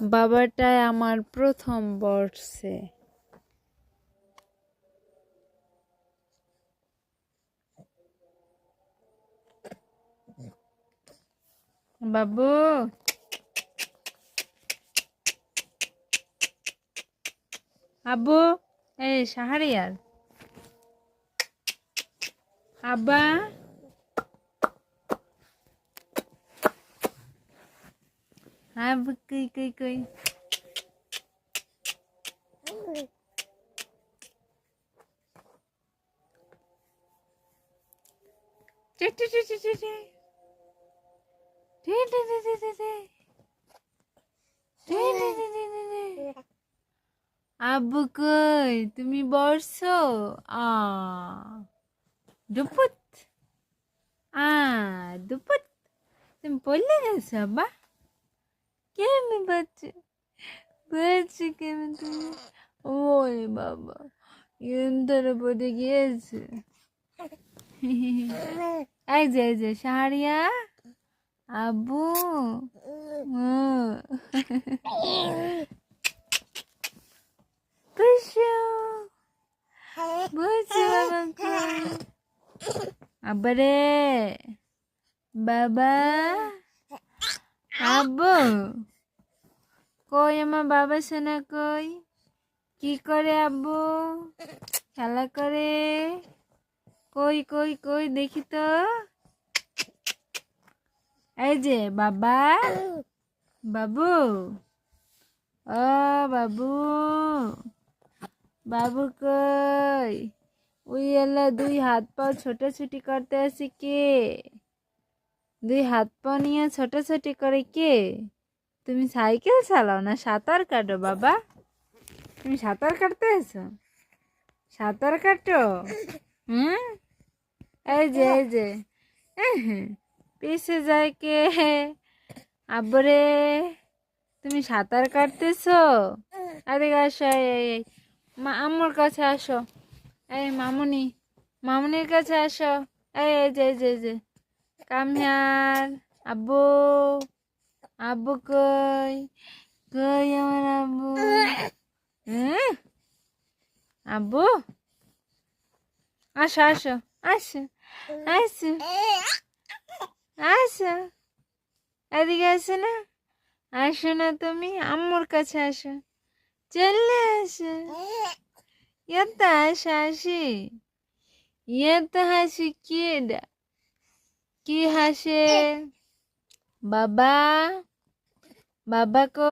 বাবাটাই আমার প্রথম বর্ষে। বাবু। আব্বু এই সাহারিয়ার আব্বা। আব্বু কই কই কই টে টে টে টে টে টে। টে টে টে টে টে টে। টে টে টে টে টে টে। আব্বু কই তুমি বসছো আ দুপুত আ দুপুত তুমি পড়লে গেছো আব্বা কেমনি বাচ্চা বলছি কেমন তুমি ওই বাবা ইন্দরে পড়ে গিয়েছে এই যে এই যে শাহরিয়া আব্বু হুম। খুশু বলছি বাবাকে আব্বা রে বাবা আব্বু কই আমার বাবা সোনা কই? কি করে আব্বু? খেলা করে? কই কই কই, দেখি তো। এই যে, বাবা। বাবু। ও, বাবু। বাবু কই? ওই এলা দুই হাত পা ছোটাছুটি করতে আসি কে? দুই হাত পা নিয়ে ছোটাছুটি করে কে? তুমি সাইকেল চালাও না সাঁতার কাটো, বাবা? তুমি সাঁতার কাটতে এসো সাঁতার কাটো? হুম? এই যে এই যে। পিছে যায় কে? আব্বরে, তুমি সাঁতার কাটতেছো? আরে আসো, এই মা আম্মুর কাছে আসো। এই মামুনি, মামুনির কাছে আসো। এই যে যে যে। কামিয়ার আব্বু। আব্বু কই? কই আমার আব্বু? হুম আব্বু? আসো আসো আসো আসো আসো। এদিকে আসো না? আসো না তুমি, আম্মুর কাছে আসো। চলে আসো। এত আসা হাসি। এত হাসি কি কি হাসে? বাবা? বাবা কো